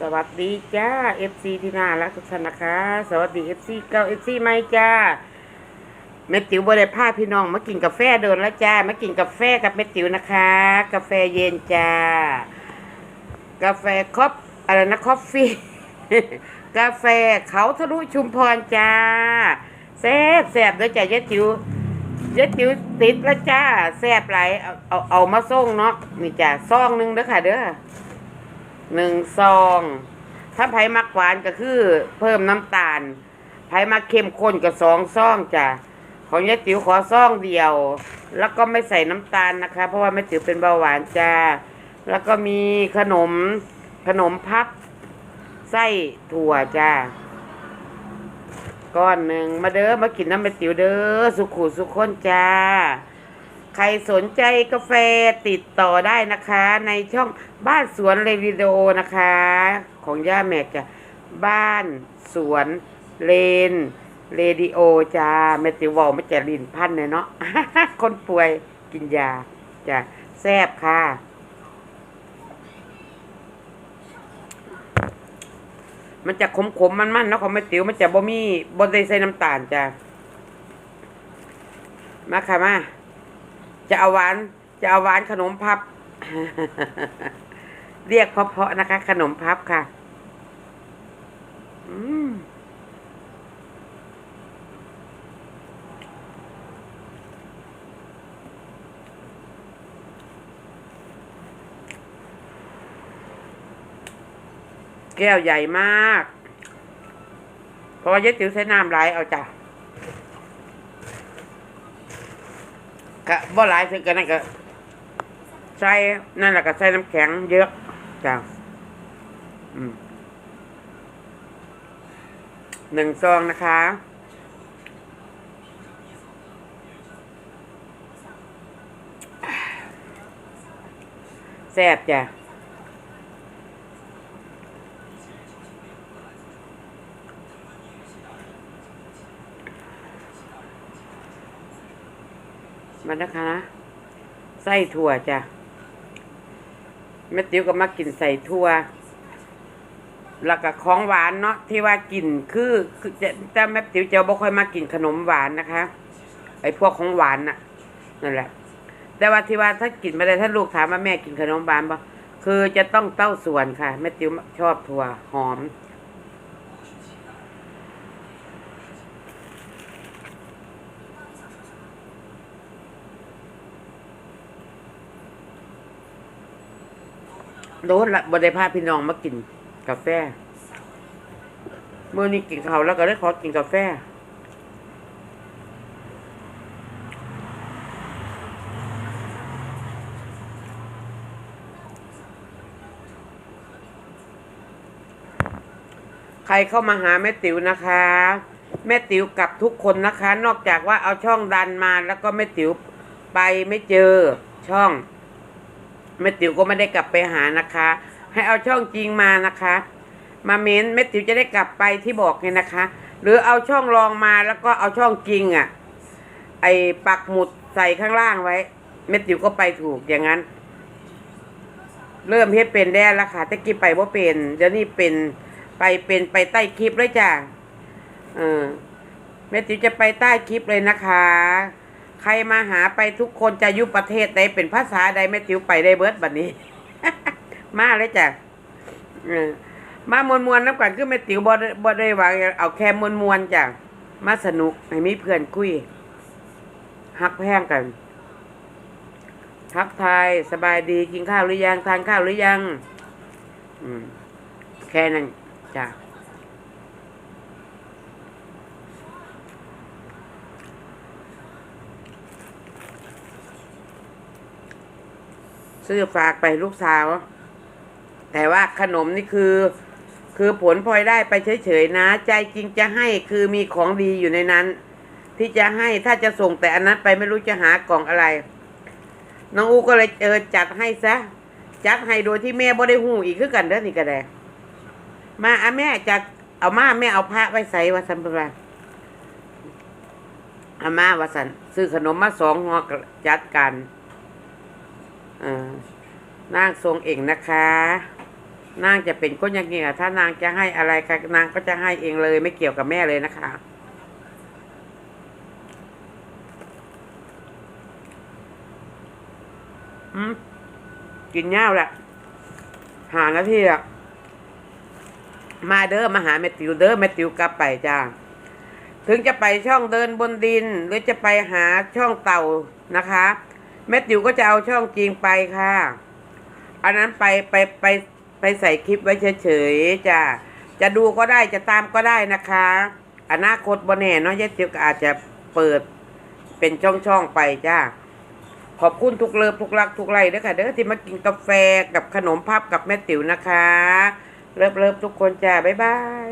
สวัสดีจ้า FC ที่น่ารักทุกท่านนะคะ สวัสดี FC เก้า FC ใหม่จ้าแม่ติ๋วบริพาพี่น้องมากินกาแฟเดินแล้วจ้ามากินกาแฟกับแม่ติ๋วนะคะ กาแฟเย็นจ้า กาแฟคอฟอะไรนะคอฟฟี่กาแฟเขาทะลุชุมพรจ้าแซ่บแซ่บด้วยจ้ายายติ๋วยายติ๋วติดแล้วจ้าแซ่บไหลเอาเอาเอามาส่งเนาะนี่จ้าซองหนึงเด้อค่ะเด้อ หนึ่งซอง ถ้าไผ่มักหวานก็คือเพิ่มน้ำตาลไผ่มักเข้มข้นก็สองซองจ้ะของยายติ๋วขอซองเดียว แล้วก็ไม่ใส่น้ำตาลนะคะ เพราะว่าแม่ติ๋วเป็นเบาหวานจ้าแล้วก็มีขนมขนมพับไส้ถั่วจ้าก้อนหนึ่งมาเด้อมากินน้ำแม่ติ๋วเด้อสุขุสุขคนจ้า ใครสนใจกาแฟติดต่อได้นะคะ ในช่องบ้านสวนเรดิโอนะคะ ของย่าแม็กจ้ะบ้านสวนเลนเรดิโอจ้าแม่ติวอกไม่จะลินพันเลยเนาะคนป่วยกินยาจ้ะแซบค่ะ มันจะขมขมๆมันๆเนาะของแม่ติ๋วมันจะบ่มีบ่ได้ใส่น้ำตาลจ้ะมาค่ะมา จะเอาหวาน จะเอาหวานขนมพับ เรียกเพาะๆนะคะ ขนมพับค่ะ อืมแก้วใหญ่มาก เพราะว่าเย็ดติ๋วใช้น้ำไหลายเอาจ้ะ ก็บ่หลายถึงกันนั่นก็ใส่นั่นแหละก็ใส่น้ำแข็งเยอะจ้าหนึ่งซองนะคะ แซ่บจ้ะ มันนะคะนะไส้ถั่วจ้ะแม่ติ๋วก็มากินใส่ถั่วแล้วก็ของหวานเนาะที่ว่ากินคือคือจะแต่แม่ติ๋วจะบ่ค่อยมากินขนมหวานนะคะ ไอ้พวกของหวานน่ะนั่นแหละ แต่ว่าที่ว่าถ้ากินไม่ได้ถ้าลูกถามว่าแม่กินขนมหวานบ่คือจะต้องเต้าส่วนค่ะแม่ติ๋วชอบถั่วหอม โดนละบได้พาพี่น้องมากินกาแฟ เมื่อนี้กินเขาแล้วก็ได้ขอกินกาแฟ ใครเข้ามาหาแม่ติ๋วนะคะ แม่ติ๋วกับทุกคนนะคะ นอกจากว่าเอาช่องดันมาแล้วก็แม่ติ๋วไปไม่เจอช่อง แม่ติ๋วก็ไม่ได้กลับไปหานะคะ ให้เอาช่องจริงมานะคะ มาเม้นแม่ติ๋วจะได้กลับไปที่บอกไงนะคะ หรือเอาช่องรองมาแล้วก็เอาช่องจริงอะ่ะ ไอปักหมุดใส่ข้างล่างไว้แม่ติ๋วก็ไปถูกอย่างนั้น เริ่มเฮ็ดเป็นได้แล้วค่ะต่กี้ไปว่าเป็นเดี๋ยวนี้เป็นไปเป็นไปใต้คลิปเลยจ้ะเออแม่ติ๋วจะไปใต้คลิปเลยนะคะ ใครมาหาไปทุกคนจะยุประเทศใดเป็นภาษาใดแม่ติ๋วไปได้เบิดบัดนี้ มาเลยจ้ะมามวนมวนน้ำกันคือแม่ติ๋วบ่ได้บ่ได้วางเอาแค่มวนมวนจ้ะมาสนุกให้มีเพื่อนคุยฮักแพงกันทักทายสบายดีกินข้าวหรือยังทานข้าวหรือยัง อืม แค่นั้นจ้ะ ซื้อฝากไปลูกสาว แต่ว่าขนมนี่คือ คือผลพลอยได้ไปเฉยๆนะ ใจจริงจะให้คือมีของดีอยู่ในนั้น ที่จะให้ถ้าจะส่งแต่อันนั้นไปไม่รู้จะหากล่องอะไร น้องอูก็เลยเออจัดให้ซะ จัดให้โดยที่แม่บ่ได้หูอีกคือกันเด้อนี่ก็ได้มาอะแม่จัดเอามาแม่เอาพระไว้ใส่วาสันเปนไรเอาม่าวาสันซื้อขนมมาสองห่อจัดกัน นางทรงเองนะคะ นางจะเป็นก้นยังไงถ้านางจะให้อะไรก็นางก็จะให้เองเลย ไม่เกี่ยวกับแม่เลยนะคะอืมกินย่าแหละหานาทีอะมาเด้อมาหาแมติวเด้อแมติวกลับไปจ้าถึงจะไปช่องเดินบนดิน หรือจะไปหาช่องเต่านะคะ แมตติวก็จะเอาช่องจริงไปค่ะ อันนั้นไปไปไปไปใส่คลิปไว้เฉยๆจ้ะจะดูก็ได้จะตามก็ได้นะคะ อนาคตบนแน่เนาะยายติ๋วก็อาจจะเปิดเป็นช่องๆไปจ้าขอบคุณทุกเลิฟทุกรักทุกไลค์เด้อค่ะเด้อที่มากินกาแฟกับขนมพับกับแม่ติ๋วนะคะ เลิฟเลิฟทุกคนจ้าบ๊ายบาย